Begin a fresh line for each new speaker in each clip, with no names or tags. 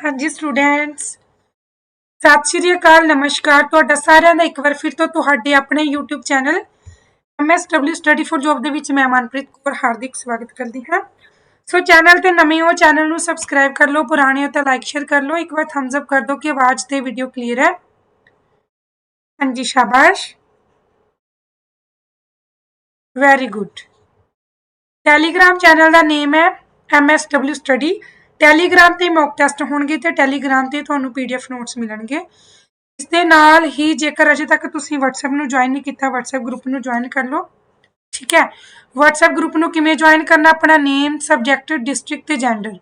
ਹਾਂਜੀ ਸਟੂਡੈਂਟਸ ਸਤਿ ਸ਼੍ਰੀ ਅਕਾਲ, ਨਮਸਕਾਰ। ਤੁਹਾਡਾ ਸਾਰਿਆਂ ਦਾ ਇੱਕ ਵਾਰ ਫਿਰ ਤੋਂ ਤੁਹਾਡੇ ਆਪਣੇ YouTube channel MSW study for job ਦੇ ਵਿੱਚ ਮੈਂ ਮਨਪ੍ਰੀਤ ਕੌਰ ਹਾਰਦਿਕ ਸਵਾਗਤ ਕਰਦੀ ਹਾਂ। ਸੋ ਚੈਨਲ ਤੇ ਨਵੇਂ ਹੋ ਚੈਨਲ ਨੂੰ ਸਬਸਕ੍ਰਾਈਬ ਕਰ ਲਓ, ਪੁਰਾਣੇ ਹੋ ਤਾਂ ਲਾਈਕ ਸ਼ੇਅਰ ਕਰ ਲਓ। ਇੱਕ ਵਾਰ ਥੰਬਸ ਅਪ ਕਰ ਦਿਓ ਕਿ ਆਵਾਜ਼ ਤੇ ਵੀਡੀਓ ਕਲੀਅਰ ਹੈ। ਹਾਂਜੀ, ਸ਼ਾਬਾਸ਼। ਵੈਰੀ ਗੁੱਡ ਟੈਲੀਗ੍ਰਾਮ ਚੈਨਲ ਦਾ ਨੇਮ ਹੈ MSW ਸਟੱਡੀ ਟੈਲੀਗ੍ਰਾਮ ਤੇ ਮੌਕ ਟੈਸਟ ਹੋਣਗੇ ਤੇ ਟੈਲੀਗ੍ਰਾਮ ਤੇ ਤੁਹਾਨੂੰ ਪੀਡੀਐਫ ਨੋਟਸ ਮਿਲਣਗੇ। ਇਸ ਦੇ ਨਾਲ ਹੀ ਜੇਕਰ ਅਜੇ ਤੱਕ ਤੁਸੀਂ WhatsApp ਨੂੰ ਜੁਆਇਨ ਨਹੀਂ ਕੀਤਾ, WhatsApp ਗਰੁੱਪ ਨੂੰ ਜੁਆਇਨ ਕਰ ਲਓ। ਠੀਕ ਹੈ? WhatsApp ਗਰੁੱਪ ਨੂੰ ਕਿਵੇਂ ਜੁਆਇਨ ਕਰਨਾ? ਆਪਣਾ ਨੇਮ ਸਬਜੈਕਟ ਡਿਸਟ੍ਰਿਕਟ ਤੇ ਜੈਂਡਰ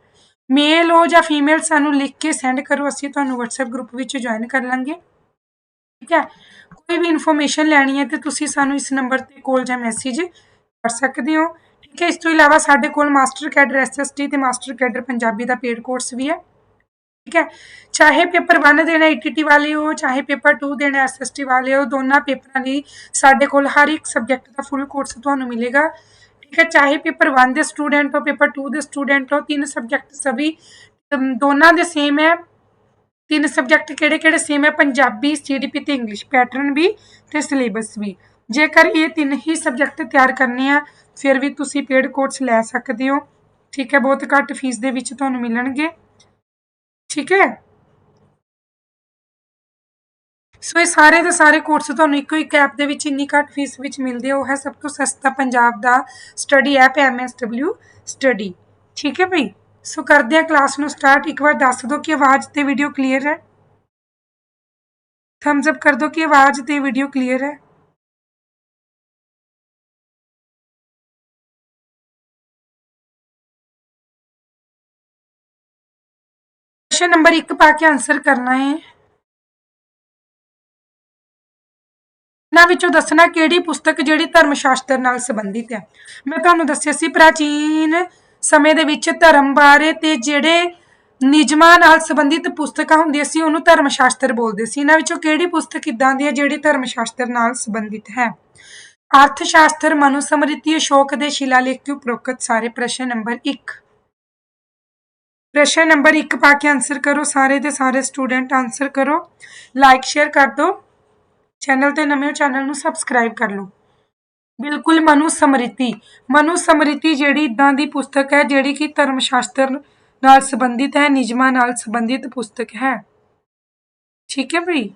ਮੇਲ ਹੋ ਜਾਂ ਫੀਮੇਲ ਸਾਨੂੰ ਲਿਖ ਕੇ ਸੈਂਡ ਕਰੋ, ਅਸੀਂ ਤੁਹਾਨੂੰ WhatsApp ਗਰੁੱਪ ਵਿੱਚ ਜੁਆਇਨ ਕਰ ਲਾਂਗੇ। ਠੀਕ ਹੈ? ਕੋਈ ਵੀ ਇਨਫੋਰਮੇਸ਼ਨ ਲੈਣੀ ਹੈ ਤੇ ਤੁਸੀਂ ਸਾਨੂੰ ਇਸ ਨੰਬਰ ਤੇ ਕਾਲ ਜਾਂ ਮੈਸੇਜ ਕਰ ਸਕਦੇ ਹੋ। ਠੀਕ ਹੈ, ਇਸ ਤੋਂ ਇਲਾਵਾ ਸਾਡੇ ਕੋਲ ਮਾਸਟਰ ਕੈਡਰ ਐਸਐਸਟੀ ਤੇ ਮਾਸਟਰ ਕੈਡਰ ਪੰਜਾਬੀ ਦਾ ਪੇਡ ਕੋਰਸ ਵੀ ਹੈ। ਠੀਕ ਹੈ, ਚਾਹੇ ਪੇਪਰ 1 ਦੇਣਾ ਈਟੀਟੀ ਵਾਲੇ ਹੋ, ਚਾਹੇ ਪੇਪਰ 2 ਦੇਣਾ ਐਸਐਸਟੀ ਵਾਲੇ ਹੋ, ਦੋਨਾਂ ਪੇਪਰਾਂ ਲਈ ਸਾਡੇ ਕੋਲ ਹਰ ਇੱਕ ਸਬਜੈਕਟ ਦਾ ਫੁੱਲ ਕੋਰਸ ਤੁਹਾਨੂੰ ਮਿਲੇਗਾ। ਠੀਕ ਹੈ, ਚਾਹੇ ਪੇਪਰ 1 ਦੇ ਸਟੂਡੈਂਟ ਹੋ, ਪੇਪਰ 2 ਦੇ ਸਟੂਡੈਂਟ ਹੋ, ਤਿੰਨ ਸਬਜੈਕਟ ਸਭੀ ਦੋਨਾਂ ਦੇ ਸੇਮ ਹੈ। ਤਿੰਨ ਸਬਜੈਕਟ ਕਿਹੜੇ ਕਿਹੜੇ ਸੇਮ ਹੈ? ਪੰਜਾਬੀ ਸੀਡੀਪੀ ਤੇ ਇੰਗਲਿਸ਼ ਪੈਟਰਨ ਵੀ ਤੇ ਸਿਲੇਬਸ ਵੀ। ਜੇਕਰ ਇਹ ਤਿੰਨ ਹੀ ਸਬਜੈਕਟ ਤਿਆਰ ਕਰਨੇ ਆ, ਫਿਰ ਵੀ ਤੁਸੀਂ ਪੇਡ ਕੋਰਸ ਲੈ ਸਕਦੇ ਹੋ। ਠੀਕ ਹੈ, ਬਹੁਤ ਘੱਟ ਫੀਸ ਦੇ ਵਿੱਚ ਤੁਹਾਨੂੰ ਮਿਲਣਗੇ। ਠੀਕ ਹੈ? ਸੋ ਇਹ ਸਾਰੇ ਦੇ ਸਾਰੇ ਕੋਰਸ ਤੁਹਾਨੂੰ ਇੱਕੋ ਇੱਕ ਐਪ ਦੇ ਵਿੱਚ ਇੰਨੀ ਘੱਟ ਫੀਸ ਵਿੱਚ ਮਿਲਦੇ ਉਹ ਹੈ ਸਭ ਤੋਂ ਸਸਤਾ ਪੰਜਾਬ ਦਾ ਸਟੱਡੀ ਐਪ MSW ਸਟੱਡੀ ਠੀਕ ਹੈ ਭਈ? ਸੋ ਕਰਦੇ ਆ ਕਲਾਸ ਨੂੰ ਸਟਾਰਟ ਇੱਕ ਵਾਰ ਦੱਸ ਦਿਓ ਕਿ ਆਵਾਜ਼ ਤੇ ਵੀਡੀਓ ਕਲੀਅਰ ਹੈ। ਥੰਬਸ ਅਪ ਕਰ ਦਿਓ ਕਿ ਆਵਾਜ਼ ਤੇ ਵੀਡੀਓ ਕਲੀਅਰ ਹੈ। ਕੁਐਸਚਨ ਨੰਬਰ 1 ਪਾ ਕੇ ਆਨਸਰ ਕਰਨਾ ਹੈ ਇਹਨਾਂ ਵਿੱਚੋਂ ਦੱਸਣਾ ਕਿਹੜੀ ਪੁਸਤਕ ਜਿਹੜੀ ਧਰਮ ਸ਼ਾਸਤਰ ਨਾਲ ਸੰਬੰਧਿਤ ਹੈ। ਮੈਂ ਤੁਹਾਨੂੰ ਦੱਸਿਆ ਸੀ ਪ੍ਰਾਚੀਨ ਸਮੇਂ ਦੇ ਵਿੱਚ ਧਰਮ ਬਾਰੇ ਤੇ ਜਿਹੜੇ ਨਿਯਮਾਂ ਨਾਲ ਸੰਬੰਧਿਤ ਪੁਸਤਕਾਂ ਹੁੰਦੀਆਂ ਸੀ, ਉਹਨੂੰ ਧਰਮ ਸ਼ਾਸਤਰ ਬੋਲਦੇ ਸੀ। ਇਹਨਾਂ ਵਿੱਚੋਂ ਕਿਹੜੀ ਪੁਸਤਕ ਇਦਾਂ ਦੀ ਹੈ ਜਿਹੜੀ ਧਰਮ ਸ਼ਾਸਤਰ ਨਾਲ ਸੰਬੰਧਿਤ ਹੈ? ਅਰਥ ਸ਼ਾਸਤਰ ਮਨੁ ਸਮ੍ਰਿਤੀ ਅਸ਼ੋਕ ਦੇ ਸ਼ਿਲਾਲੇਖ ਕੇ ਉਪਰੋਕਤ ਸਾਰੇ ਪ੍ਰਸ਼ਨ ਨੰਬਰ 1 ਪ੍ਰਸ਼ਨ ਨੰਬਰ 1 ਪਾ ਕੇ ਆਨਸਰ ਕਰੋ, ਸਾਰੇ ਦੇ ਸਾਰੇ ਸਟੂਡੈਂਟ ਆਨਸਰ ਕਰੋ। ਲਾਈਕ ਸ਼ੇਅਰ ਕਰ ਦਿਓ। ਚੈਨਲ ਤੇ ਨਵੇਂ ਹੋ ਚੈਨਲ ਨੂੰ ਸਬਸਕ੍ਰਾਈਬ ਕਰ ਲਓ। ਬਿਲਕੁਲ ਮਨੁ ਸਮ੍ਰਿਤੀ ਮਨੁ ਸਮ੍ਰਿਤੀ ਜਿਹੜੀ ਇਦਾਂ ਦੀ ਪੁਸਤਕ ਹੈ, ਜਿਹੜੀ ਕਿ ਧਰਮ ਸ਼ਾਸਤਰ ਨਾਲ ਸੰਬੰਧਿਤ ਹੈ, ਨਿਯਮਾਂ ਨਾਲ ਸੰਬੰਧਿਤ ਪੁਸਤਕ ਹੈ। ਠੀਕ ਹੈ ਭਈ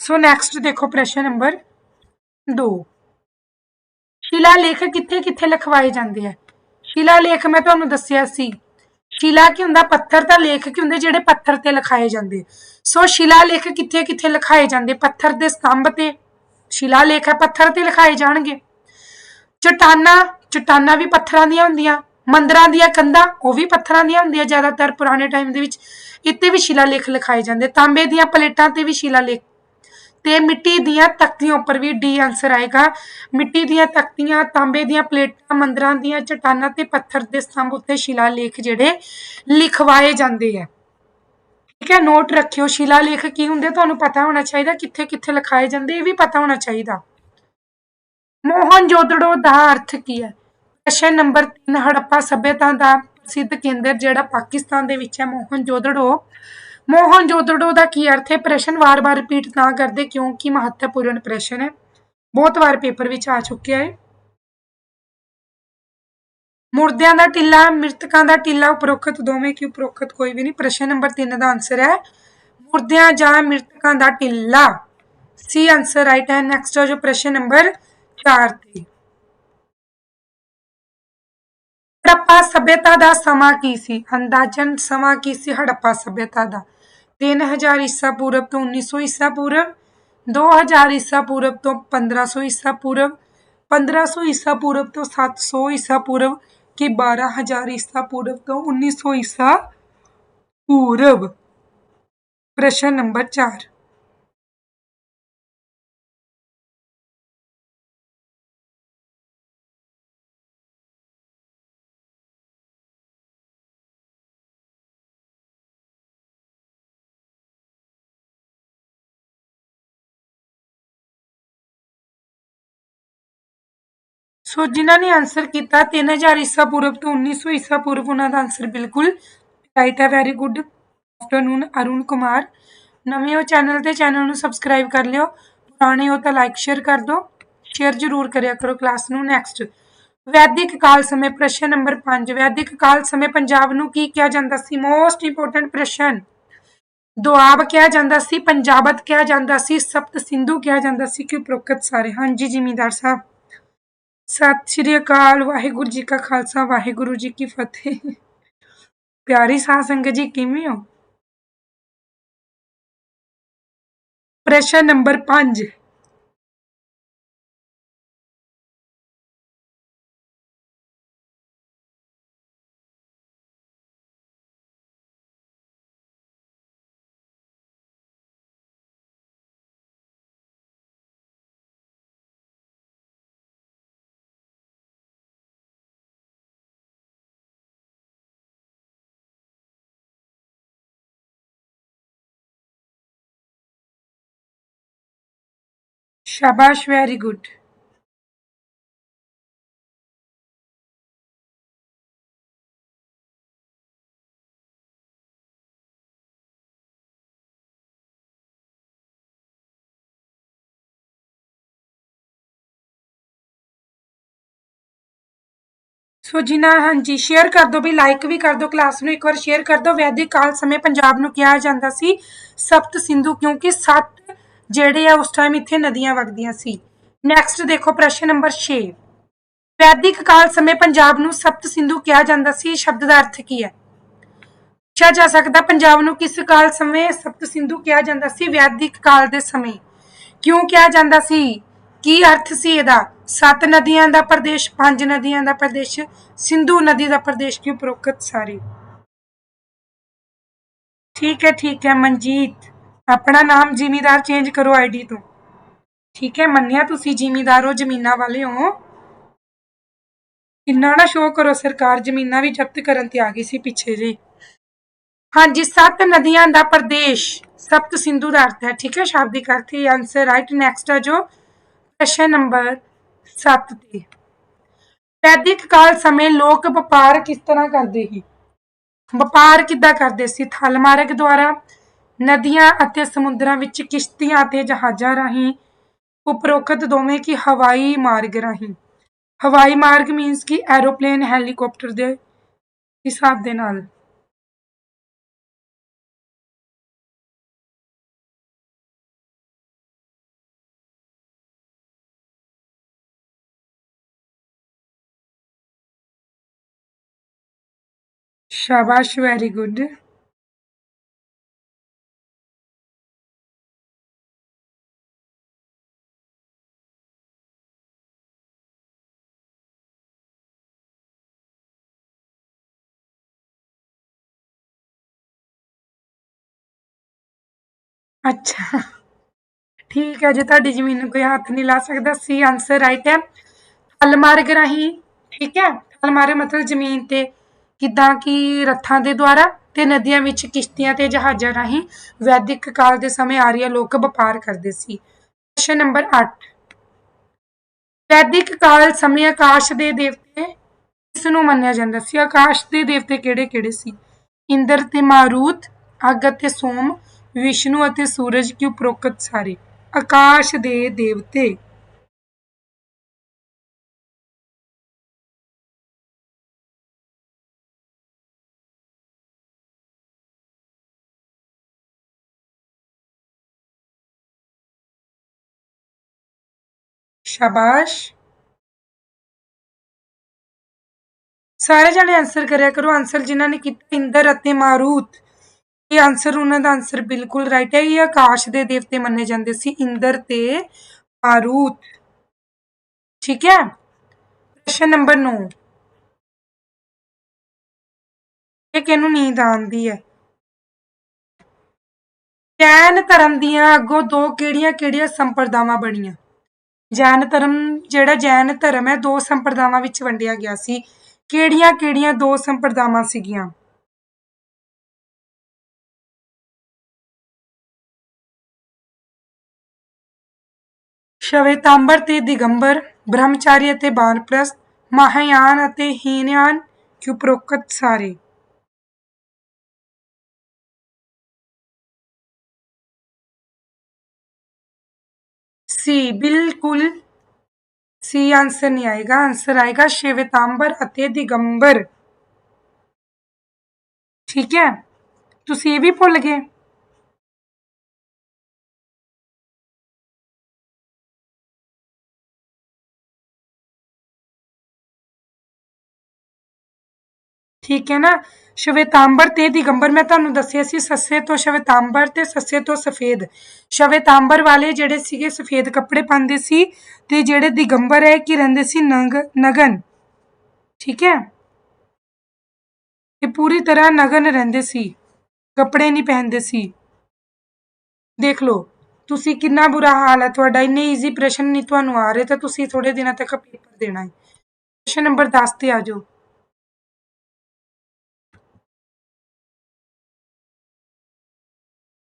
ਸੋ ਨੈਕਸਟ ਦੇਖੋ ਪ੍ਰਸ਼ਨ ਨੰਬਰ 2 ਸ਼ਿਲਾ ਲੇਖ ਕਿੱਥੇ ਕਿੱਥੇ ਲਿਖਵਾਏ ਜਾਂਦੇ ਆ? ਸ਼ਿਲਾ ਲੇਖ ਮੈਂ ਤੁਹਾਨੂੰ ਦੱਸਿਆ ਸੀ। ਸ਼ਿਲਾ ਕੀ ਹੁੰਦਾ? ਪੱਥਰ ਤਾਂ ਲੇਖ ਕੀ ਹੁੰਦੇ ਜਿਹੜੇ ਪੱਥਰ ਤੇ ਲਿਖਾਏ ਜਾਂਦੇ? ਸੋ ਸ਼ਿਲਾ ਲੇਖ ਕਿੱਥੇ ਕਿੱਥੇ ਲਿਖਾਏ ਜਾਂਦੇ? ਪੱਥਰ ਦੇ ਸਤੰਭ ਤੇ। ਸ਼ਿਲਾ ਲੇਖ ਹੈ, ਪੱਥਰ ਤੇ ਲਿਖਾਏ ਜਾਣਗੇ। ਚਟਾਨਾ ਚਟਾਨਾ ਵੀ ਪੱਥਰਾਂ ਦੀਆਂ ਹੁੰਦੀਆਂ। ਮੰਦਰਾਂ ਦੀਆਂ ਕੰਧਾਂ, ਉਹ ਵੀ ਪੱਥਰਾਂ ਦੀਆਂ ਹੁੰਦੀਆਂ ਜ਼ਿਆਦਾਤਰ ਪੁਰਾਣੇ ਟਾਈਮ ਦੇ ਵਿੱਚ। ਇੱਥੇ ਵੀ ਸ਼ਿਲਾ ਲੇਖ ਲਿਖਾਏ ਜਾਂਦੇ। ਤਾਂਬੇ ਦੀਆਂ ਪਲੇਟਾਂ ਤੇ ਵੀ ਸ਼ਿਲਾ ਲੇਖ ਤੇ ਮਿੱਟੀ ਦੀਆਂ ਤਖਤੀਆਂ ਉੱਪਰ ਵੀ ਡੀ ਆਨਸਰ ਆਏਗਾ। ਮਿੱਟੀ ਦੀਆਂ ਤਖਤੀਆਂ, ਤਾਂਬੇ ਦੀਆਂ ਪਲੇਟਾਂ, ਮੰਦਰਾਂ ਦੀਆਂ ਚਟਾਨਾਂ ਤੇ ਪੱਥਰ ਦੇ ਸਤੰਭ ਉੱਤੇ ਸ਼ਿਲਾ ਲੇਖ ਜਿਹੜੇ ਲਿਖਵਾਏ ਜਾਂਦੇ ਆ। ਠੀਕ ਹੈ ਨੋਟ ਰੱਖਿਓ ਸ਼ਿਲਾ ਲੇਖ ਕੀ ਹੁੰਦੇ ਤੁਹਾਨੂੰ ਪਤਾ ਹੋਣਾ ਚਾਹੀਦਾ ਕਿੱਥੇ ਕਿੱਥੇ ਲਿਖਾਏ ਜਾਂਦੇ, ਇਹ ਵੀ ਪਤਾ ਹੋਣਾ ਚਾਹੀਦਾ। ਮੋਹਨ ਜੋਦੜੋ ਦਾ ਅਰਥ ਕੀ ਹੈ? ਪ੍ਰਸ਼ਨ ਨੰਬਰ 3 ਹੜੱਪਾ ਸਭਿਅਤਾ ਦਾ ਪ੍ਰਸਿੱਧ ਕੇਂਦਰ ਜਿਹੜਾ ਪਾਕਿਸਤਾਨ ਦੇ ਵਿੱਚ ਹੈ, ਮੋਹਨ ਜੋਦੜੋ ਮੋਹਨ ਜੋਦੜੋ ਦਾ ਕੀ ਅਰਥ ਹੈ? ਪ੍ਰਸ਼ਨ ਵਾਰ-ਵਾਰ ਰਿਪੀਟ ਨਾ ਕਰਦੇ ਕਿਉਂਕਿ ਮਹੱਤਵਪੂਰਨ ਪ੍ਰਸ਼ਨ ਹੈ। ਬਹੁਤ ਵਾਰ ਪੇਪਰ ਵਿੱਚ ਆ ਚੁੱਕਿਆ ਹੈ। ਮੁਰਦਿਆਂ ਦਾ ਟਿੱਲਾ, ਮ੍ਰਿਤਕਾਂ ਦਾ ਟਿੱਲਾ ਉਪਰੋਕਤ ਦੋਵੇਂ ਕੀ ਉਪਰੋਕਤ? ਕੋਈ ਵੀ ਨਹੀਂ, ਪ੍ਰਸ਼ਨ ਨੰਬਰ 3 ਦਾ ਆਨਸਰ ਹੈ। ਮੁਰਦਿਆਂ ਜਾਂ ਮ੍ਰਿਤਕਾਂ ਦਾ ਟਿੱਲਾ। ਸੀ ਆਨਸਰ ਰਾਈਟ ਹੈ। ਨੈਕਸਟ ਜੋ ਪ੍ਰਸ਼ਨ ਨੰਬਰ 4 ਤੇ। ਹੜੱਪਾ ਸਭਿਅਤਾ ਦਾ ਸਮਾਂ ਕੀ ਸੀ? ਅੰਦਾਜ਼ਨ ਸਮਾਂ ਕੀ ਸੀ? ਹੜੱਪਾ ਸਭਿਅਤਾ ਦਾ। 3000 ਈਸਾ ਪੂਰਵ ਤੋਂ 1900 ਈਸਾ ਪੂਰਵ 2000 ਈਸਾ ਪੂਰਵ ਤੋਂ 1500 ਈਸਾ ਪੂਰਵ 1500 ਈਸਾ ਪੂਰਵ ਤੋਂ 700 ਈਸਾ ਪੂਰਵ ਕਿ 12000 ਈਸਾ ਪੂਰਵ ਤੋਂ 1900 ਈਸਾ ਪੂਰਵ ਪ੍ਰਸ਼ਨ ਨੰਬਰ 4 ਸੋ ਜਿਨ੍ਹਾਂ ਨੇ ਆਨਸਰ ਕੀਤਾ 3000 ਈਸਾ ਪੂਰਵ ਤੋਂ 1900 ਈਸਾ ਪੂਰਵ ਉਹਨਾਂ ਦਾ ਆਨਸਰ ਬਿਲਕੁਲ ਰਾਈਟ ਹੈ very good afternoon Arun Kumar ਨਵੇਂ ਹੋ ਚੈਨਲ ਤੇ ਚੈਨਲ ਨੂੰ ਸਬਸਕ੍ਰਾਈਬ ਕਰ ਲਿਓ। ਪੁਰਾਣੇ ਹੋ ਤਾਂ ਲਾਈਕ ਸ਼ੇਅਰ ਕਰ ਦਿਓ। ਸ਼ੇਅਰ ਜ਼ਰੂਰ ਕਰਿਆ ਕਰੋ ਕਲਾਸ ਨੂੰ ਨੈਕਸਟ ਵੈਦਿਕ ਕਾਲ ਸਮੇਂ ਪ੍ਰਸ਼ਨ ਨੰਬਰ 5 ਵੈਦਿਕ ਕਾਲ ਸਮੇਂ ਪੰਜਾਬ ਨੂੰ ਕੀ ਕਿਹਾ ਜਾਂਦਾ ਸੀ? ਮੋਸਟ ਇੰਪੋਰਟੈਂਟ ਪ੍ਰਸ਼ਨ। ਦੁਆਬ ਕਿਹਾ ਜਾਂਦਾ ਸੀ, ਪੰਜਾਬਤ ਕਿਹਾ ਜਾਂਦਾ ਸੀ, ਸਪਤ ਸਿੰਧੂ ਕਿਹਾ ਜਾਂਦਾ ਸੀ ਕਿ ਉਪਰੋਕਤ ਸਾਰੇ? ਹਾਂਜੀ, ਜ਼ਿਮੀਂਦਾਰ ਸਾਹਿਬ। ਸਤਿ ਸ਼੍ਰੀ ਅਕਾਲ, ਵਾਹਿਗੁਰੂ ਜੀ ਕਾ ਖਾਲਸਾ, ਵਾਹਿਗੁਰੂ ਜੀ ਕੀ ਫਤਿਹ। ਪਿਆਰੀ ਸਾਧ ਸੰਗਤ ਜੀ, ਕਿਵੇਂ ਹੋ? ਪ੍ਰਸ਼ਨ ਨੰਬਰ 5 ਸ਼ਾਬਾਸ਼ ਵੈਰੀ ਗੁੱਡ ਸੋ ਜਿਨ੍ਹਾਂ ਹਾਂਜੀ ਸ਼ੇਅਰ ਕਰ ਦਿਓ ਵੀ ਲਾਈਕ ਵੀ ਕਰ ਦਿਓ ਕਲਾਸ ਨੂੰ ਇੱਕ ਵਾਰ ਸ਼ੇਅਰ ਕਰ ਦਿਓ ਵੈਦਿਕ ਕਾਲ ਸਮੇਂ ਪੰਜਾਬ ਨੂੰ ਕਿਹਾ ਜਾਂਦਾ ਸੀ ਸਪਤ ਸਿੰਧੂ ਕਿਉਂਕਿ ਸੱਤ ਜਿਹੜੇ ਆ ਉਸ ਟਾਈਮ ਇੱਥੇ ਨਦੀਆਂ ਵਗਦੀਆਂ ਸੀ। ਨੈਕਸਟ ਦੇਖੋ ਪ੍ਰਸ਼ਨ ਨੰਬਰ 6 ਵੈਦਿਕ ਕਾਲ ਸਮੇਂ ਪੰਜਾਬ ਨੂੰ ਸਪਤ ਸਿੰਧੂ ਕਿਹਾ ਜਾਂਦਾ ਸੀ ਸ਼ਬਦ ਦਾ ਅਰਥ ਕੀ ਹੈ? ਪੁੱਛਿਆ ਜਾ ਸਕਦਾ ਪੰਜਾਬ ਨੂੰ ਕਿਸ ਕਾਲ ਸਮੇਂ ਸਪਤ ਸਿੰਧੂ ਕਿਹਾ ਜਾਂਦਾ ਸੀ, ਵੈਦਿਕ ਕਾਲ ਦੇ ਸਮੇਂ। ਕਿਉਂ ਕਿਹਾ ਜਾਂਦਾ ਸੀ? ਕੀ ਅਰਥ ਸੀ ਇਹਦਾ? ਸੱਤ ਨਦੀਆਂ ਦਾ ਪ੍ਰਦੇਸ਼, ਪੰਜ ਨਦੀਆਂ ਦਾ ਪ੍ਰਦੇਸ਼, ਸਿੰਧੂ ਨਦੀ ਦਾ ਪ੍ਰਦੇਸ਼ ਕਿਉਂ ਉਪਰੋਕਤ ਸਾਰੇ? ਠੀਕ ਹੈ ਠੀਕ ਹੈ ਮਨਜੀਤ। ਆਪਣਾ ਨਾਮ ਜ਼ਿਮੀਦਾਰ ਚੇਂਜ ਕਰੋ ਆਈਡੀ ਤੋਂ। ਠੀਕ ਹੈ, ਮੰਨਿਆ ਤੁਸੀਂ ਜ਼ਿਮੀਦਾਰ ਹੋ, ਜ਼ਮੀਨਾਂ ਵਾਲੇ ਹੋ। ਇੰਨਾ ਨਾ ਸ਼ੋਅ ਕਰੋ ਸਰਕਾਰ, ਜ਼ਮੀਨਾਂ ਵੀ ਜ਼ਬਤ ਕਰਨ ਤੇ ਆ ਗਈ ਸੀ ਪਿੱਛੇ ਜੇ ਹਾਂਜੀ, ਸੱਤ ਨਦੀਆਂ ਦਾ ਪ੍ਰਦੇਸ਼, ਸਪਤ ਸਿੰਧੂ ਦਾ ਅਰਥ ਹੈ। ਠੀਕ ਹੈ, ਸ਼ਾਬਦਿਕ ਅਰਥ ਇਹ ਆਨਸਰ ਰਾਈਟ ਨੈਕਸਟ ਹੈ ਜੋ ਪ੍ਰਸ਼ਨ ਨੰਬਰ 7 ਤੇ। ਵੈਦਿਕ ਕਾਲ ਸਮੇਂ ਲੋਕ ਵਪਾਰ ਕਿਸ ਤਰ੍ਹਾਂ ਕਰਦੇ ਸੀ? ਵਪਾਰ ਕਿੱਦਾਂ ਕਰਦੇ ਸੀ? ਥਲ ਮਾਰਗ ਦੁਆਰਾ ਨਦੀਆਂ ਅਤੇ ਸਮੁੰਦਰਾਂ ਵਿੱਚ ਕਿਸ਼ਤੀਆਂ ਅਤੇ ਜਹਾਜ਼ਾਂ ਰਾਹੀਂ ਉਪਰੋਕਤ ਦੋਵੇਂ ਕੀ ਹਵਾਈ ਮਾਰਗ ਰਾਹੀਂ। ਹਵਾਈ ਮਾਰਗ ਮੀਨਸ ਕਿ ਐਰੋਪਲੇਨ ਹੈਲੀਕਾਪਟਰ ਦੇ ਹਿਸਾਬ ਦੇ ਨਾਲ। ਸ਼ਾਬਾਸ਼ ਵੈਰੀ ਗੁੱਡ ਅੱਛਾ। ਠੀਕ ਹੈ ਜੇ, ਤੁਹਾਡੀ ਜ਼ਮੀਨ ਨੂੰ ਕੋਈ ਹੱਥ ਨਹੀਂ ਲਾ ਸਕਦਾ। ਸੀ ਆਨਸਰ ਰਾਈਟ ਹੈ। ਹਲ ਮਾਰਗ ਰਾਹੀਂ, ਠੀਕ ਹੈ? ਹਲ ਮਾਰਗ ਮਤਲਬ ਜ਼ਮੀਨ ਤੇ। ਕਿੱਦਾਂ ਕਿ ਰੱਥਾਂ ਦੇ ਦੁਆਰਾ ਤੇ ਨਦੀਆਂ ਵਿੱਚ ਕਿਸ਼ਤੀਆਂ ਤੇ ਜਹਾਜ਼ਾਂ ਰਾਹੀਂ ਵੈਦਿਕ ਕਾਲ ਦੇ ਸਮੇਂ ਆਰੀਆ ਲੋਕ ਵਪਾਰ ਕਰਦੇ ਸੀ। ਪ੍ਰਸ਼ਨ ਨੰਬਰ 8 ਵੈਦਿਕ ਕਾਲ ਸਮੇਂ ਆਕਾਸ਼ ਦੇ ਦੇਵਤੇ ਕਿਸ ਨੂੰ ਮੰਨਿਆ ਜਾਂਦਾ ਸੀ। ਆਕਾਸ਼ ਦੇ ਦੇਵਤੇ ਕਿਹੜੇ ਕਿਹੜੇ ਸੀ? ਇੰਦਰ ਤੇ ਮਾਰੂਤ ਅੱਗ ਅਤੇ ਸੋਮ ਵਿਸ਼ਨੂੰ ਅਤੇ ਸੂਰਜ ਕੀ ਉਪਰੋਕਤ ਸਾਰੇ? ਆਕਾਸ਼ ਦੇ ਦੇਵਤੇ। ਸ਼ਾਬਾਸ਼। ਸਾਰੇ ਜਣੇ ਆਨਸਰ ਕਰਿਆ ਕਰੋ। ਆਨਸਰ ਜਿਨ੍ਹਾਂ ਨੇ ਕੀਤਾ ਇੰਦਰ ਅਤੇ ਮਾਰੂਤ ਇਹ ਆਨਸਰ ਉਹਨਾਂ ਦਾ ਆਨਸਰ ਬਿਲਕੁਲ ਰਾਈਟ ਹੈ। ਇਹ ਆਕਾਸ਼ ਦੇ ਦੇਵਤੇ ਮੰਨੇ ਜਾਂਦੇ ਸੀ, ਇੰਦਰ ਤੇ ਮਾਰੂਤ ਠੀਕ ਹੈ? ਪ੍ਰਸ਼ਨ ਨੰਬਰ 9 ਇਹ ਕਿਹਨੂੰ ਨੀਂਦ ਆਉਂਦੀ ਹੈ? ਜੈਨ ਧਰਮ ਦੀਆਂ ਅੱਗੋਂ ਦੋ ਕਿਹੜੀਆਂ-ਕਿਹੜੀਆਂ ਸੰਪਰਦਾਵਾਂ ਬਣੀਆਂ? ਜੈਨ ਧਰਮ, ਜਿਹੜਾ ਜੈਨ ਧਰਮ ਹੈ, ਦੋ ਸੰਪਰਦਾਵਾਂ ਵਿੱਚ ਵੰਡਿਆ ਗਿਆ ਸੀ। ਕਿਹੜੀਆਂ-ਕਿਹੜੀਆਂ ਦੋ ਸੰਪਰਦਾਵਾਂ ਸੀਗੀਆਂ? ਸ਼ਵੇਤਾਂਬਰ ਤੇ ਦਿਗੰਬਰ, ਬ੍ਰਹਮਚਾਰੀ ਅਤੇ ਬਾਨਪ੍ਰਸਤ ਮਹਾਯਾਨ ਅਤੇ ਹੀਨਯਾਨ ਉਪਰੋਕਤ ਸਾਰੇ। ਸੀ, ਬਿਲਕੁਲ ਸੀ ਆਂਸਰ ਨਹੀਂ ਆਏਗਾ। ਆਂਸਰ ਆਏਗਾ ਸ਼ਿਵਤਾਂਬਰ ਅਤੇ ਦਿਗੰਬਰ। ਠੀਕ ਹੈ? ਤੁਸੀਂ ਇਹ ਵੀ ਭੁੱਲ ਗਏ। ਠੀਕ ਹੈ ਨਾ? ਸ਼ਵੇਤਾਂਬਰ ਤੇ ਦਿਗੰਬਰ, ਮੈਂ ਤੁਹਾਨੂੰ ਦੱਸਿਆ ਸੀ ਸੱਸੇ ਤੋਂ ਸ਼ਵੇਤਾਂਬਰ ਤੇ ਸੱਸੇ ਤੋਂ ਸਫੇਦ। ਸ਼ਵੇਤਾਂਬਰ ਵਾਲੇ ਜਿਹੜੇ ਸੀਗੇ ਸਫੇਦ ਕੱਪੜੇ ਪਾਉਂਦੇ ਸੀ ਤੇ ਜਿਹੜੇ ਦਿਗੰਬਰ ਹੈ ਕਿ ਰਹਿੰਦੇ ਸੀ? ਨੰਗ, ਨਗਨ। ਠੀਕ ਹੈ? ਇਹ ਪੂਰੀ ਤਰ੍ਹਾਂ ਨਗਨ ਰਹਿੰਦੇ ਸੀ। ਕੱਪੜੇ ਨਹੀਂ ਪਹਿਨਦੇ ਸੀ। ਦੇਖ ਲਓ, ਤੁਸੀਂ ਕਿੰਨਾ ਬੁਰਾ ਹਾਲ ਹੈ, ਤੁਹਾਡਾ ਇੰਨੇ ਈਜ਼ੀ ਪ੍ਰਸ਼ਨ ਨਹੀਂ ਤੁਹਾਨੂੰ ਆ ਰਹੇ, ਤਾਂ ਤੁਸੀਂ ਥੋੜੇ ਦਿਨਾਂ ਤੱਕ ਪੇਪਰ ਦੇਣਾ ਹੈ। ਪ੍ਰਸ਼ਨ ਨੰਬਰ 10 ਤੇ ਆ ਜਾਓ।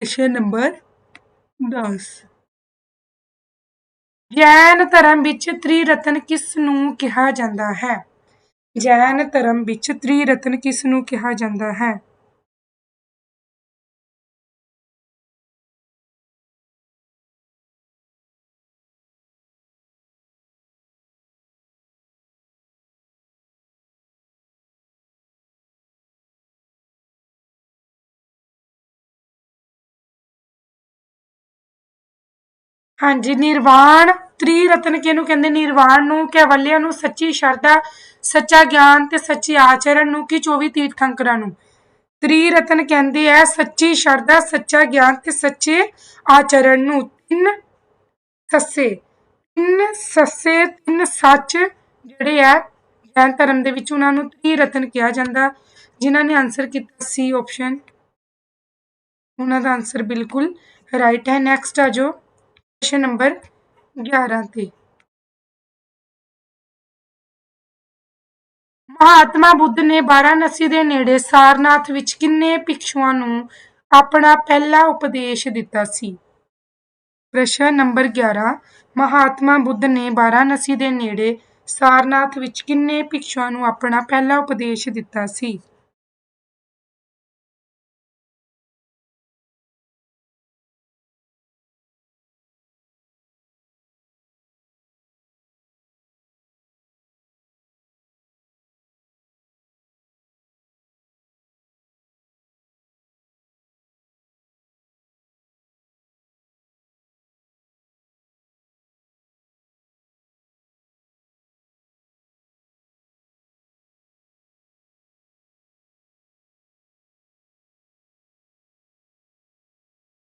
ਪ੍ਰਸ਼ਨ ਨੰਬਰ 10 ਜੈਨ ਧਰਮ ਵਿੱਚ ਤ੍ਰਿਰਤਨ ਕਿਸ ਨੂੰ ਕਿਹਾ ਜਾਂਦਾ ਹੈ? ਜੈਨ ਧਰਮ ਵਿੱਚ ਤ੍ਰਿਰਤਨ ਕਿਸ ਨੂੰ ਕਿਹਾ ਜਾਂਦਾ ਹੈ? ਹਾਂਜੀ, ਨਿਰਵਾਣ ਤ੍ਰੀ ਰਤਨ ਕਿਹਨੂੰ ਕਹਿੰਦੇ? ਨਿਰਵਾਣ ਨੂੰ, ਕੈਵਲਿਆ ਨੂੰ, ਸੱਚੀ ਸ਼ਰਧਾ, ਸੱਚਾ ਗਿਆਨ ਤੇ ਸੱਚੀ ਆਚਰਣ ਨੂੰ ਕੀ? 24 ਤੀਰਥੰਕਰਾਂ ਨੂੰ। ਤ੍ਰੀ ਰਤਨ ਕਹਿੰਦੇ ਆ, ਸੱਚੀ ਸ਼ਰਧਾ, ਸੱਚਾ ਗਿਆਨ ਤੇ ਸੱਚੇ ਆਚਰਣ ਨੂੰ। ਤਿੰਨ ਸੱਸੇ ਤਿੰਨ ਸੱਸੇ, ਤਿੰਨ ਸੱਚ ਜਿਹੜੇ ਆ, ਜੈਨ ਧਰਮ ਦੇ ਵਿੱਚ ਉਹਨਾਂ ਨੂੰ ਤ੍ਰੀ ਰਤਨ ਕਿਹਾ ਜਾਂਦਾ। ਜਿਨ੍ਹਾਂ ਨੇ ਆਨਸਰ ਕੀਤਾ ਸੀ ਆਪਸ਼ਨ ਉਹਨਾਂ ਦਾ ਆਨਸਰ ਬਿਲਕੁਲ ਰਾਈਟ ਹੈ। ਨੈਕਸਟ ਆ ਜੋ ਪ੍ਰਸ਼ਨ ਨੰਬਰ 11 ਤੇ। ਮਹਾਤਮਾ ਬੁੱਧ ਨੇ ਵਾਰਾਣਸੀ ਦੇ ਨੇੜੇ ਸਾਰਨਾਥ ਵਿੱਚ ਕਿੰਨੇ ਭਿਕਸ਼ੂਆਂ ਨੂੰ ਆਪਣਾ ਪਹਿਲਾ ਉਪਦੇਸ਼ ਦਿੱਤਾ ਸੀ? ਪ੍ਰਸ਼ਨ ਨੰਬਰ 11 ਮਹਾਤਮਾ ਬੁੱਧ ਨੇ ਵਾਰਾਣਸੀ ਦੇ ਨੇੜੇ ਸਾਰਨਾਥ ਵਿੱਚ ਕਿੰਨੇ ਭਿਕਸ਼ੂਆਂ ਨੂੰ ਆਪਣਾ ਪਹਿਲਾ ਉਪਦੇਸ਼ ਦਿੱਤਾ ਸੀ?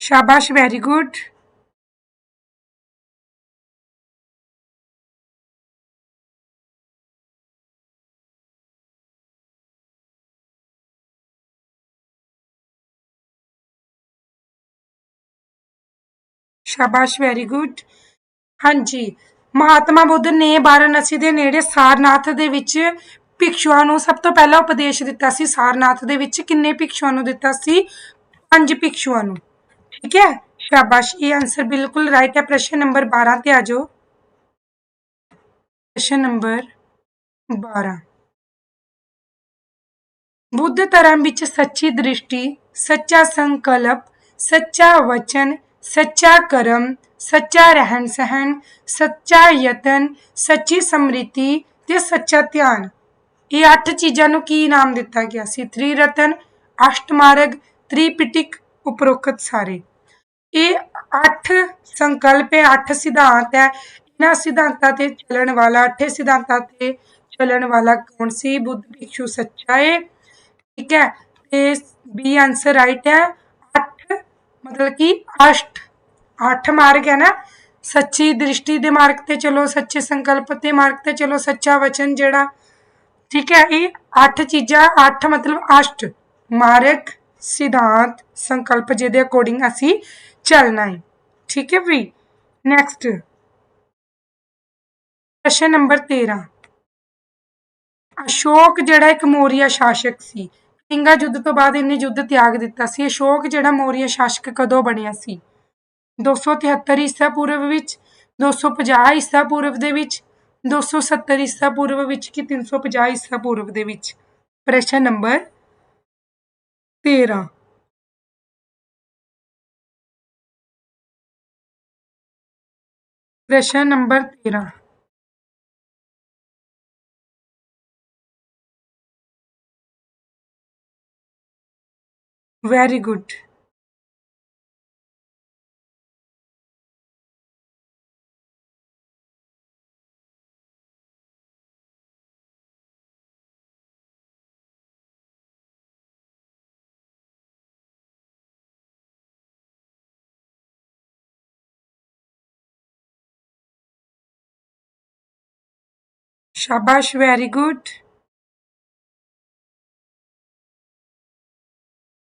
ਸ਼ਾਬਾਸ਼ ਵੈਰੀ ਗੁੱਡ ਸ਼ਾਬਾਸ਼ ਵੈਰੀ ਗੁੱਡ ਹਾਂਜੀ, ਮਹਾਤਮਾ ਬੁੱਧ ਨੇ ਵਾਰਾਣਸੀ ਦੇ ਨੇੜੇ ਸਾਰਨਾਥ ਦੇ ਵਿੱਚ ਭਿਕਸ਼ੂਆਂ ਨੂੰ ਸਭ ਤੋਂ ਪਹਿਲਾ ਉਪਦੇਸ਼ ਦਿੱਤਾ ਸੀ। ਸਾਰਨਾਥ ਦੇ ਵਿੱਚ ਕਿੰਨੇ ਭਿਕਸ਼ੂਆਂ ਨੂੰ ਦਿੱਤਾ ਸੀ? ਪੰਜ ਭਿਕਸ਼ੂਆਂ ਨੂੰ। ਠੀਕ ਹੈ? ਸ਼ਾਬਾਸ਼, ਇਹ ਆਨਸਰ ਬਿਲਕੁਲ ਰਾਈਟ ਹੈ। ਪ੍ਰਸ਼ਨ ਨੰਬਰ 12 ਤੇ ਆ ਜਾਓ। ਪ੍ਰਸ਼ਨ ਨੰਬਰ 12 ਬੁੱਧ ਧਰਮ ਵਿੱਚ ਸੱਚੀ ਦ੍ਰਿਸ਼ਟੀ, ਸੱਚਾ ਸੰਕਲਪ, ਸੱਚਾ ਵਚਨ, ਸੱਚਾ ਕਰਮ, ਸੱਚਾ ਰਹਿਣ ਸਹਿਣ, ਸੱਚਾ ਯਤਨ, ਸੱਚੀ ਸਮ੍ਰਿਤੀ ਤੇ ਸੱਚਾ ਧਿਆਨ। ਇਹ ਅੱਠ ਚੀਜ਼ਾਂ ਨੂੰ ਕੀ ਨਾਮ ਦਿੱਤਾ ਗਿਆ ਸੀ? ਤ੍ਰਿਰਤਨ, ਅਸ਼ਟਮਾਰਗ, ਤ੍ਰਿਪਿਟਕ ਉਪਰੋਕਤ ਸਾਰੇ। ਇਹ ਅੱਠ ਸੰਕਲਪ ਹੈ, ਅੱਠ ਸਿਧਾਂਤ ਹੈ। ਇਹਨਾਂ ਸਿਧਾਂਤਾਂ ਤੇ ਚੱਲਣ ਵਾਲਾ, ਅੱਠੇ ਸਿਧਾਂਤਾਂ ਤੇ ਚੱਲਣ ਵਾਲਾ ਕੌਣ ਸੀ? ਬੁੱਧ, ਭਿਕਸ਼ੂ, ਸੱਚਾ ਹੈ ਠੀਕ ਹੈ, ਤੇ ਬੀ ਆਨਸਰ ਰਾਈਟ ਹੈ। ਅੱਠ, ਮਤਲਬ ਕਿ ਅਸ਼ਟ ਅੱਠ ਮਾਰਗ ਹੈ ਨਾ। ਸੱਚੀ ਦ੍ਰਿਸ਼ਟੀ ਦੇ ਮਾਰਗ ਤੇ ਚਲੋ, ਸੱਚੇ ਸੰਕਲਪ ਤੇ ਮਾਰਗ ਤੇ ਚਲੋ, ਸੱਚਾ ਵਚਨ ਜਿਹੜਾ। ਠੀਕ ਹੈ, ਇਹ ਅੱਠ ਚੀਜ਼ਾਂ, ਅੱਠ ਮਤਲਬ ਅਸ਼ਟ ਮਾਰਗ। ਸਿਧਾਂਤ, ਸੰਕਲਪ ਜਿਹਦੇ ਅਕੋਰਡਿੰਗ ਅਸੀਂ ਚੱਲਣਾ ਹੈ। ਠੀਕ ਹੈ ਵੀ? ਨੈਕਸਟ ਪ੍ਰਸ਼ਨ ਨੰਬਰ 13 ਅਸ਼ੋਕ ਜਿਹੜਾ ਇੱਕ ਮੌਰੀਆ ਸ਼ਾਸਕ ਸੀ। ਕਿੰਗਾ ਯੁੱਧ ਤੋਂ ਬਾਅਦ ਇਹਨੇ ਯੁੱਧ ਤਿਆਗ ਦਿੱਤਾ ਸੀ। ਅਸ਼ੋਕ ਜਿਹੜਾ ਮੌਰੀਆ ਸ਼ਾਸਕ ਕਦੋਂ ਬਣਿਆ ਸੀ? 273 ਈਸਾ ਪੂਰਵ ਵਿੱਚ 250 ਈਸਾ ਪੂਰਵ ਦੇ ਵਿੱਚ 270 ਈਸਾ ਪੂਰਵ ਵਿੱਚ ਕਿ 350 ਈਸਾ ਪੂਰਵ ਦੇ ਵਿੱਚ? ਪ੍ਰਸ਼ਨ ਨੰਬਰ 13 ਪ੍ਰਸ਼ਨ ਨੰਬਰ 13 ਵੈਰੀ ਗੁੱਡ ਸ਼ਾਬਾਸ਼ ਵੈਰੀ ਗੁੱਡ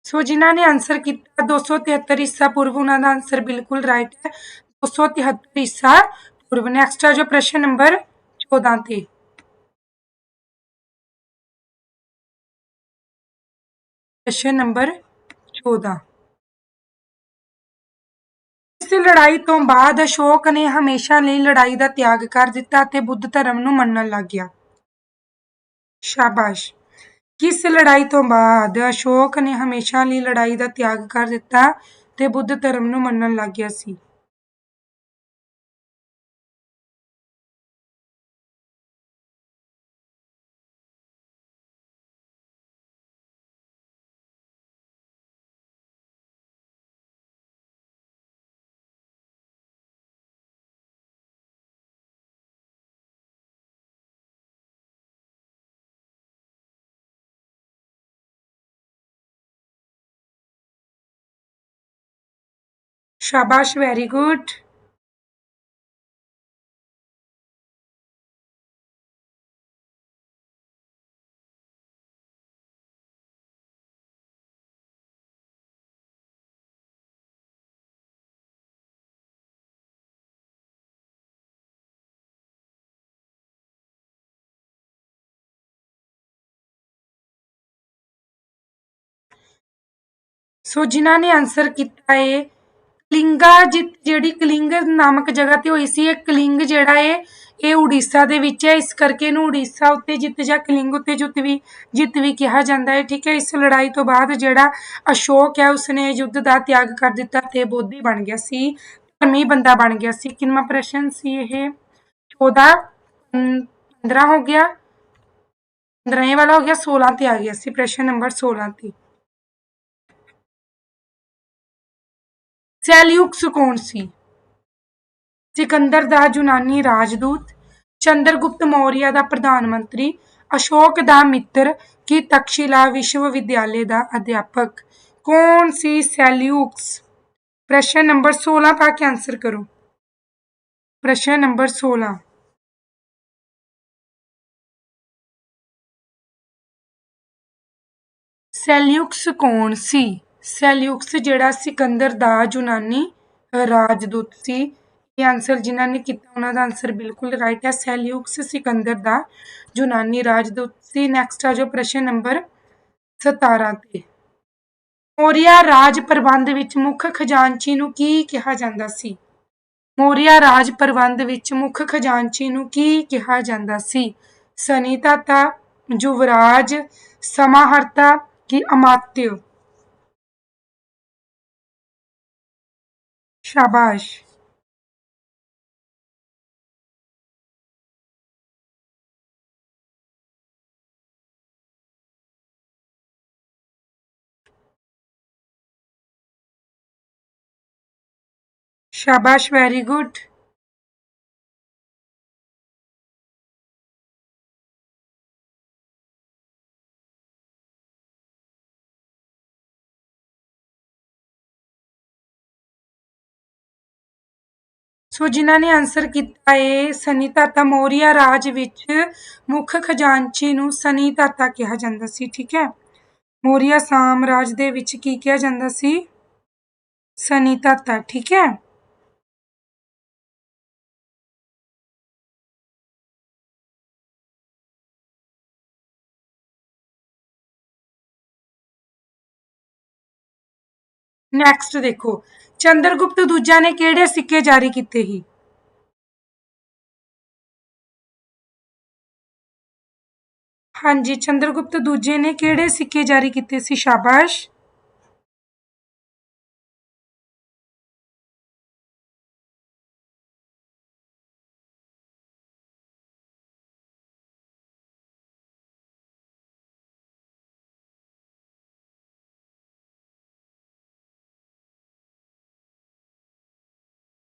ਸੋ ਜਿਨ੍ਹਾਂ ਨੇ ਆਨਸਰ ਕੀਤਾ 273 ਈਸਾ ਪੂਰਵ, ਉਹਨਾਂ ਦਾ ਆਨਸਰ ਬਿਲਕੁਲ ਰਾਈਟ ਹੈ। 273 ਈਸਾ ਪੂਰਵ ਨੈਕਸਟ ਆ ਜੋ ਪ੍ਰਸ਼ਨ ਨੰਬਰ 14 ਤੇ। ਪ੍ਰਸ਼ਨ ਨੰਬਰ 14 ਇਸ ਲੜਾਈ ਤੋਂ ਬਾਅਦ ਅਸ਼ੋਕ ਨੇ ਹਮੇਸ਼ਾ ਲਈ ਲੜਾਈ ਦਾ ਤਿਆਗ ਕਰ ਦਿੱਤਾ ਅਤੇ ਬੁੱਧ ਧਰਮ ਨੂੰ ਮੰਨਣ ਲੱਗ ਗਿਆ। ਸ਼ਾਬਾਸ਼। ਕਿਸ ਲੜਾਈ ਤੋਂ ਬਾਅਦ ਅਸ਼ੋਕ ਨੇ ਹਮੇਸ਼ਾ ਲਈ ਲੜਾਈ ਦਾ ਤਿਆਗ ਕਰ ਦਿੱਤਾ ਤੇ ਬੁੱਧ ਧਰਮ ਨੂੰ ਮੰਨਣ ਲੱਗ ਗਿਆ ਸੀ। ਸ਼ਾਬਾਸ਼ ਵੈਰੀ ਗੁੱਡ ਸੋ ਜਿਨ੍ਹਾਂ ਨੇ ਆਨਸਰ ਕੀਤਾ ਹੈ ਕਲਿੰਗਾ ਜਿੱਤ ਜਿਹੜੀ ਕਲਿੰਗ ਨਾਮਕ ਜਗ੍ਹਾ ਤੇ ਹੋਈ ਸੀ, ਇਹ ਕਲਿੰਗ ਜਿਹੜਾ ਹੈ ਇਹ ਉੜੀਸਾ ਦੇ ਵਿੱਚ ਹੈ। ਇਸ ਕਰਕੇ ਇਹਨੂੰ ਉੜੀਸਾ ਉੱਤੇ ਜਿੱਤ ਜਾਂ ਕਲਿੰਗ ਉੱਤੇ ਜਿੱਤ ਵੀ ਜਿੱਤ ਵੀ ਕਿਹਾ ਜਾਂਦਾ ਹੈ, ਠੀਕ ਹੈ? ਇਸ ਲੜਾਈ ਤੋਂ ਬਾਅਦ ਜਿਹੜਾ ਅਸ਼ੋਕ ਹੈ, ਉਸਨੇ ਯੁੱਧ ਦਾ ਤਿਆਗ ਕਰ ਦਿੱਤਾ ਤੇ ਬੋਧੀ ਬਣ ਗਿਆ ਸੀ, ਧਰਮੀ ਬੰਦਾ ਬਣ ਗਿਆ ਸੀ। ਕਿੰਨਾ ਪ੍ਰਸ਼ਨ ਸੀ ਇਹ? 14 15 ਹੋ ਗਿਆ 15 ਵਾਲਾ ਹੋ ਗਿਆ 16 ਤੇ ਆ ਗਿਆ ਸੀ। ਪ੍ਰਸ਼ਨ ਨੰਬਰ 16 ਤੇ। ਸੈਲਿਊਕਸ ਕੌਣ ਸੀ। ਸਿਕੰਦਰ ਦਾ ਯੂਨਾਨੀ ਰਾਜਦੂਤ, ਚੰਦਰਗੁਪਤ ਮੌਰੀਆ ਦਾ ਪ੍ਰਧਾਨ ਮੰਤਰੀ, ਅਸ਼ੋਕ ਦਾ ਮਿੱਤਰ ਕੀ ਤਕਸ਼ਿਲਾ ਵਿਸ਼ਵ ਵਿਦਿਆਲੇ ਦਾ ਅਧਿਆਪਕ। ਕੌਣ ਸੀ ਸੈਲਿਊਕਸ ਪ੍ਰਸ਼ਨ ਨੰਬਰ 16 ਪਾ ਕੇ ਆਨਸਰ ਕਰੋ। ਪ੍ਰਸ਼ਨ ਨੰਬਰ 16 ਸੈਲਿਊਕਸ ਕੌਣ ਸੀ? ਸੈਲਿਊਕਸ ਜਿਹੜਾ ਸਿਕੰਦਰ ਦਾ ਯੂਨਾਨੀ ਰਾਜਦੂਤ ਸੀ। ਇਹ ਆਨਸਰ ਜਿਨ੍ਹਾਂ ਨੇ ਕੀਤਾ, ਉਹਨਾਂ ਦਾ ਆਨਸਰ ਬਿਲਕੁਲ ਰਾਈਟ ਹੈ। ਸੈਲਿਊਕਸ ਸਿਕੰਦਰ ਦਾ ਯੂਨਾਨੀ ਰਾਜਦੂਤ ਸੀ। ਨੈਕਸਟ ਆ ਜੋ ਪ੍ਰਸ਼ਨ ਨੰਬਰ 17 ਤੇ। ਮੋਰੀਆ ਰਾਜ ਪ੍ਰਬੰਧ ਵਿੱਚ ਮੁੱਖ ਖਜ਼ਾਨਚੀ ਨੂੰ ਕੀ ਕਿਹਾ ਜਾਂਦਾ ਸੀ? ਮੋਰੀਆ ਰਾਜ ਪ੍ਰਬੰਧ ਵਿੱਚ ਮੁੱਖ ਖਜ਼ਾਨਚੀ ਨੂੰ ਕੀ ਕਿਹਾ ਜਾਂਦਾ ਸੀ? ਸਨੀਤਾਤਾ ਯੁਵਰਾਜ, ਸਮਾਹਰਤਾ ਕੀ ਅਮਾਤਿਓ शाबाश शाबाश वेरी गुड ਸੋ ਜਿਨ੍ਹਾਂ ਨੇ ਆਨਸਰ ਕੀਤਾ ਹੈ ਸਨੀਤਾਤਾ ਮੌਰੀਆ ਰਾਜ ਵਿੱਚ ਮੁੱਖ ਖਜ਼ਾਨਚੀ ਨੂੰ ਸਨੀਤਾਤਾ ਕਿਹਾ ਜਾਂਦਾ ਸੀ, ਠੀਕ ਹੈ? ਮੌਰੀਆ ਸਾਮਰਾਜ ਦੇ ਵਿੱਚ ਕੀ ਕਿਹਾ ਜਾਂਦਾ ਸੀ? ਸਨੀਤਾਤਾ ਠੀਕ ਹੈ? नैक्सट देखो। चंद्रगुप्त दूजा ने कड़े सिक्के जारी किए ही? हाँ जी, चंद्रगुप्त दूजे ने किड़े सिक्के जारी किए शाबाश।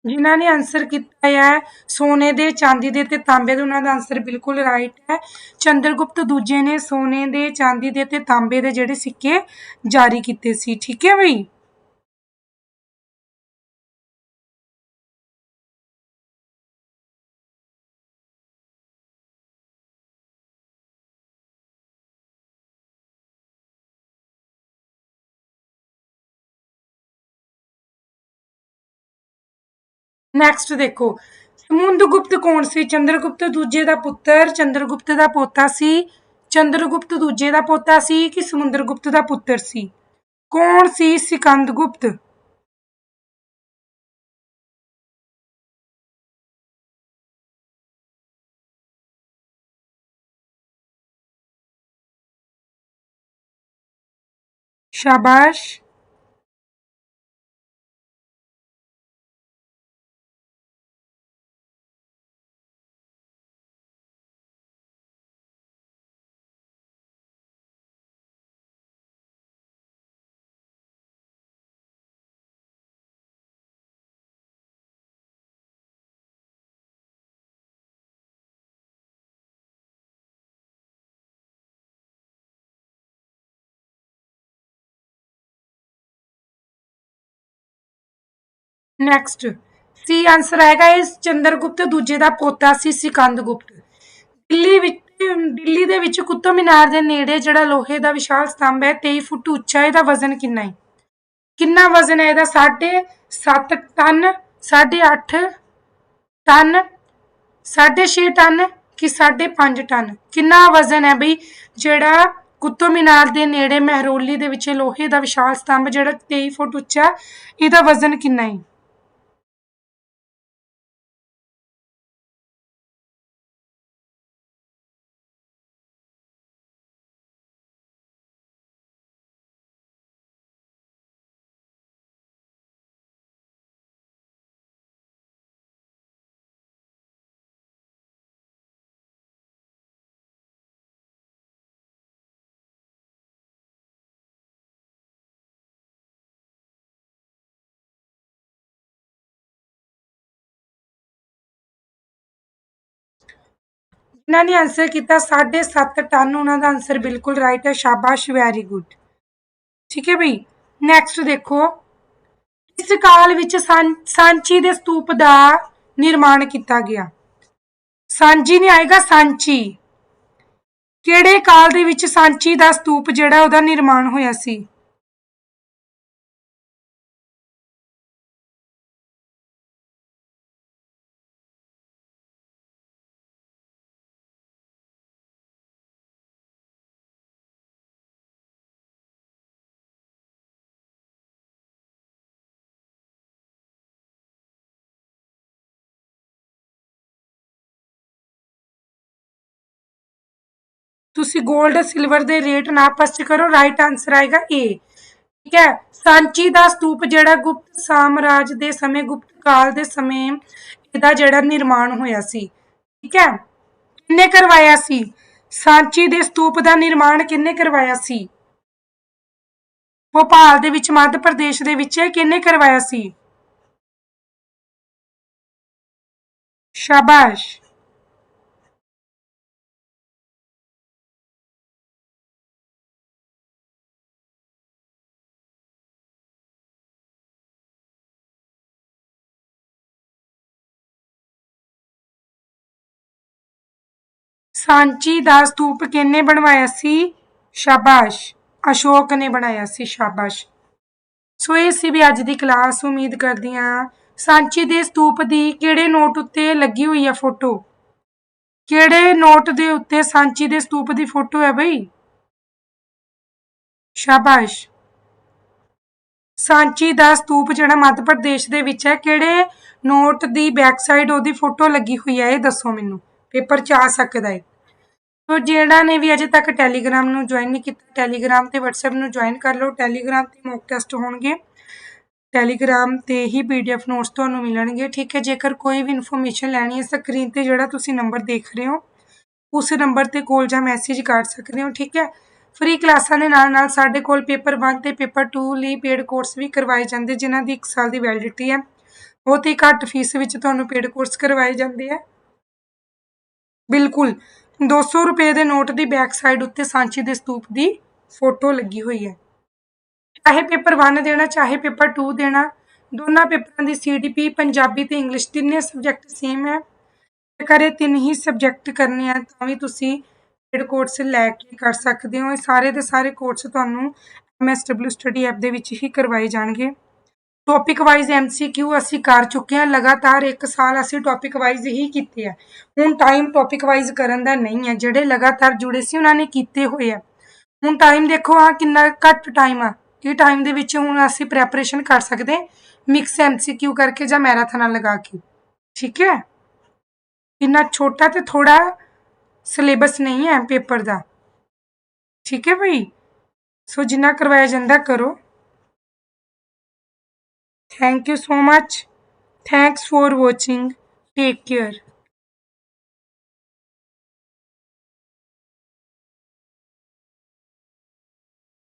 ਜਿਨ੍ਹਾਂ ਨੇ ਆਨਸਰ ਕੀਤਾ ਹੈ, ਸੋਨੇ ਦੇ, ਚਾਂਦੀ ਦੇ ਤੇ ਤਾਂਬੇ ਦੇ, ਉਹਨਾਂ ਦਾ ਆਨਸਰ ਬਿਲਕੁਲ ਰਾਈਟ ਹੈ। ਚੰਦਰਗੁਪਤ ਦੂਜੇ ਨੇ ਸੋਨੇ ਦੇ, ਚਾਂਦੀ ਦੇ ਤੇ ਤਾਂਬੇ ਦੇ ਜਿਹੜੇ ਸਿੱਕੇ ਜਾਰੀ ਕੀਤੇ ਸੀ। ਠੀਕ ਹੈ ਬਈ? ਨੈਕਸਟ ਦੇਖੋ, ਸਮੁੰਦਗੁਪਤ ਕੌਣ ਸੀ? ਚੰਦਰਗੁਪਤ ਦੂਜੇ ਦਾ ਪੁੱਤਰ ਚੰਦਰ ਗੁਪਤ ਦਾ ਪੋਤਾ ਸੀ। ਚੰਦਰਗੁਪਤ ਦੂਜੇ ਦਾ ਪੋਤਾ ਸੀ ਕਿ ਸਮੁੰਦਰ ਗੁਪਤ ਦਾ ਪੁੱਤਰ ਸੀ? ਕੌਣ ਸੀ ਸਿਕੰਦਗੁਪਤ? ਸ਼ਾਬਾਸ਼। ਨੈਕਸਟ ਸੀ ਆਨਸਰ ਆਏਗਾ ਇਸ ਚੰਦਰਗੁਪਤ, ਦੂਜੇ ਦਾ ਪੋਤਾ ਸੀ ਸਿਕੰਦ ਗੁਪਤ ਦਿੱਲੀ ਵਿੱਚ, ਦਿੱਲੀ ਦੇ ਵਿੱਚ ਕੁਤਬ ਮੀਨਾਰ ਦੇ ਨੇੜੇ ਜਿਹੜਾ ਲੋਹੇ ਦਾ ਵਿਸ਼ਾਲ ਸਤੰਭ ਹੈ 23 ਫੁੱਟ ਉੱਚਾ ਇਹਦਾ ਵਜ਼ਨ ਕਿੰਨਾ ਹੈ? ਕਿੰਨਾ ਵਜ਼ਨ ਹੈ ਇਹਦਾ? 7.5 ਟਨ 8.5 ਟਨ 6.5 ਟਨ ਕਿ 5.5 ਟਨ? ਕਿੰਨਾ ਵਜ਼ਨ ਹੈ ਬਈ ਜਿਹੜਾ ਕੁਤਬ ਮੀਨਾਰ ਦੇ ਨੇੜੇ ਮਹਿਰੋਲੀ ਦੇ ਵਿੱਚ ਲੋਹੇ ਦਾ ਵਿਸ਼ਾਲ ਸਤੰਭ ਜਿਹੜਾ 23 ਫੁੱਟ ਉੱਚਾ ਇਹਦਾ ਵਜ਼ਨ ਕਿੰਨਾ ਹੈ? ਜਿਨ੍ਹਾਂ ਨੇ ਆਨਸਰ ਕੀਤਾ 7.5 ਟਨ ਉਹਨਾਂ ਦਾ ਆਨਸਰ ਬਿਲਕੁਲ ਰਾਈਟ ਹੈ। ਸ਼ਾਬਾਸ਼ ਵੈਰੀ ਗੁੱਡ ਠੀਕ ਹੈ ਬਈ? ਨੈਕਸਟ ਦੇਖੋ। ਇਸ ਕਾਲ ਵਿੱਚ ਸਾਂਚੀ ਦੇ ਸਤੂਪ ਦਾ ਨਿਰਮਾਣ ਕੀਤਾ ਗਿਆ। ਸਾਂਚੀ ਨਹੀਂ ਆਏਗਾ, ਸਾਂਚੀ। ਕਿਹੜੇ ਕਾਲ ਦੇ ਵਿੱਚ ਸਾਂਚੀ ਦਾ ਸਤੂਪ ਜਿਹੜਾ ਉਹਦਾ ਨਿਰਮਾਣ ਹੋਇਆ ਸੀ? ਤੁਸੀਂ 골ਡ ਸਿਲਵਰ ਦੇ ਰੇਟ ਨਾ ਆਪਸ ਕਰੋ ਰਾਈਟ ਆਨਸਰ ਆਏਗਾ ਏ ਠੀਕ ਹੈ? ਸਾਂਚੀ ਦਾ ਸਤੂਪ ਜਿਹੜਾ ਗੁਪਤ ਸਾਮਰਾਜ ਦੇ ਸਮੇਂ, ਗੁਪਤ ਕਾਲ ਦੇ ਸਮੇਂ ਇਹਦਾ ਜਿਹੜਾ ਨਿਰਮਾਣ ਹੋਇਆ ਸੀ। ਠੀਕ ਹੈ? ਕਿੰਨੇ ਕਰਵਾਇਆ ਸੀ? ਸਾਂਚੀ ਦੇ ਸਤੂਪ ਦਾ ਨਿਰਮਾਣ ਕਿੰਨੇ ਕਰਵਾਇਆ ਸੀ? ਭੋਪਾਲ ਦੇ ਵਿੱਚ, ਮੱਧ ਪ੍ਰਦੇਸ਼ ਦੇ ਵਿੱਚ ਕਿੰਨੇ ਕਰਵਾਇਆ ਸੀ? ਸ਼ਾਬਾਸ਼। ਸਾਂਚੀ ਦਾ ਸਤੂਪ ਕਿੰਨੇ ਬਣਵਾਇਆ ਸੀ? ਸ਼ਾਬਾਸ਼। ਅਸ਼ੋਕ ਨੇ ਬਣਾਇਆ ਸੀ, ਸ਼ਾਬਾਸ਼। ਸੋ ਇਹ ਸੀ ਵੀ ਅੱਜ ਦੀ ਕਲਾਸ, ਉਮੀਦ ਕਰਦੀ ਹਾਂ। ਸਾਂਚੀ ਦੇ ਸਤੂਪ ਦੀ ਕਿਹੜੇ ਨੋਟ ਉੱਤੇ ਲੱਗੀ ਹੋਈ ਹੈ ਫੋਟੋ? ਕਿਹੜੇ ਨੋਟ ਦੇ ਉੱਤੇ ਸਾਂਚੀ ਦੇ ਸਤੂਪ ਦੀ ਫੋਟੋ ਹੈ ਬਈ? ਸ਼ਾਬਾਸ਼। ਸਾਂਚੀ ਦਾ ਸਤੂਪ ਜਿਹੜਾ ਮੱਧ ਪ੍ਰਦੇਸ਼ ਦੇ ਵਿੱਚ ਹੈ, ਕਿਹੜੇ ਨੋਟ ਦੀ ਬੈਕ ਸਾਈਡ ਉਹਦੀ ਫੋਟੋ ਲੱਗੀ ਹੋਈ ਹੈ, ਇਹ ਦੱਸੋ ਮੈਨੂੰ। ਪੇਪਰ 'ਚ ਆ ਸਕਦਾ ਹੈ। ਸੋ ਜਿਹੜਾ ਨੇ ਵੀ ਅਜੇ ਤੱਕ ਟੈਲੀਗ੍ਰਾਮ ਨੂੰ ਜੁਆਇਨ ਨਹੀਂ ਕੀਤਾ, ਟੈਲੀਗ੍ਰਾਮ ਤੇ WhatsApp ਨੂੰ ਜੁਆਇਨ ਕਰ ਲਓ। ਟੈਲੀਗ੍ਰਾਮ ਤੇ ਮੌਕ ਟੈਸਟ ਹੋਣਗੇ। ਟੈਲੀਗ੍ਰਾਮ ਤੇ ਹੀ ਪੀਡੀਐਫ ਨੋਟਸ ਤੁਹਾਨੂੰ ਮਿਲਣਗੇ, ਠੀਕ ਹੈ? ਜੇਕਰ ਕੋਈ ਵੀ ਇਨਫੋਰਮੇਸ਼ਨ ਲੈਣੀ ਹੈ ਸਕਰੀਨ ਤੇ ਜਿਹੜਾ ਤੁਸੀਂ ਨੰਬਰ ਦੇਖ ਰਹੇ ਹੋ, ਉਸ ਨੰਬਰ ਤੇ ਕੋਲ ਜਾਂ ਮੈਸੇਜ ਕਰ ਸਕਦੇ ਹੋ, ਠੀਕ ਹੈ? ਫ੍ਰੀ ਕਲਾਸਾਂ ਦੇ ਨਾਲ ਨਾਲ ਸਾਡੇ ਕੋਲ ਪੇਪਰ 1 ਤੇ ਪੇਪਰ 2 ਲਈ ਪੇਡ ਕੋਰਸ ਵੀ ਕਰਵਾਏ ਜਾਂਦੇ, ਜਿਨ੍ਹਾਂ ਦੀ 1 ਸਾਲ ਦੀ ਵੈਲਿਡਿਟੀ ਹੈ। ਬਹੁਤ ਹੀ ਘੱਟ ਫੀਸ ਵਿੱਚ ਤੁਹਾਨੂੰ ਪੇਡ ਕੋਰਸ ਕਰਵਾਏ ਜਾਂਦੇ ਆ ਬਿਲਕੁਲ। ਦੋ ਸੌ ਰੁਪਏ ਦੇ ਨੋਟ ਦੀ ਬੈਕ ਸਾਈਡ ਉੱਤੇ ਸਾਂਚੀ ਦੇ ਸਤੂਪ ਦੀ ਫੋਟੋ ਲੱਗੀ ਹੋਈ ਹੈ। ਚਾਹੇ ਪੇਪਰ 1 ਦੇਣਾ, ਚਾਹੇ ਪੇਪਰ 2 ਦੇਣਾ, ਦੋਨਾਂ ਪੇਪਰਾਂ ਦੀ ਸੀਡੀਪੀ ਪੰਜਾਬੀ ਤੇ ਇੰਗਲਿਸ਼ ਤਿੰਨੇ ਸਬਜੈਕਟ ਸੇਮ ਹੈ। ਜੇਕਰ ਇਹ ਤਿੰਨ ਹੀ ਸਬਜੈਕਟ ਕਰਨੇ ਆ, ਤਾਂ ਵੀ ਤੁਸੀਂ ਪੇਡ ਕੋਰਸ ਲੈ ਕੇ ਕਰ ਸਕਦੇ ਹੋ। ਇਹ ਸਾਰੇ ਦੇ ਸਾਰੇ ਕੋਰਸ ਤੁਹਾਨੂੰ MSW ਸਟੱਡੀ ਐਪ ਦੇ ਵਿੱਚ ਹੀ ਕਰਵਾਏ ਜਾਣਗੇ। ਟੌਪਿਕ ਵਾਈਜ਼ ਐਮਸੀਕਿਊ ਅਸੀਂ ਕਰ ਚੁੱਕੇ ਹਾਂ। ਲਗਾਤਾਰ 1 ਸਾਲ ਅਸੀਂ ਟੌਪਿਕ ਵਾਈਜ਼ ਹੀ ਕੀਤੇ ਆ। ਹੁਣ ਟਾਈਮ ਟੌਪਿਕ ਵਾਈਜ਼ ਕਰਨ ਦਾ ਨਹੀਂ ਹੈ। ਜਿਹੜੇ ਲਗਾਤਾਰ ਜੁੜੇ ਸੀ, ਉਹਨਾਂ ਨੇ ਕੀਤੇ ਹੋਏ ਆ। ਹੁਣ ਟਾਈਮ ਦੇਖੋ ਆ ਕਿੰਨਾ ਘੱਟ ਟਾਈਮ ਆ। ਇਹ ਟਾਈਮ ਦੇ ਵਿੱਚ ਹੁਣ ਅਸੀਂ ਪ੍ਰੈਪਰੇਸ਼ਨ ਕਰ ਸਕਦੇ ਮਿਕਸ ਐਮਸੀਕਿਊ ਕਰਕੇ ਜਾਂ ਮੈਰਾਥਨ ਲਗਾ ਕੇ। ਠੀਕ ਹੈ? ਇੰਨਾ ਛੋਟਾ ਤੇ ਥੋੜਾ ਸਿਲੇਬਸ ਨਹੀਂ ਹੈ ਪੇਪਰ ਦਾ। ਠੀਕ ਹੈ ਭਾਈ? ਸੋ ਜਿੰਨਾ ਕਰਵਾਇਆ ਜਾਂਦਾ ਕਰੋ। Thank you so much. Thanks for watching. Take care.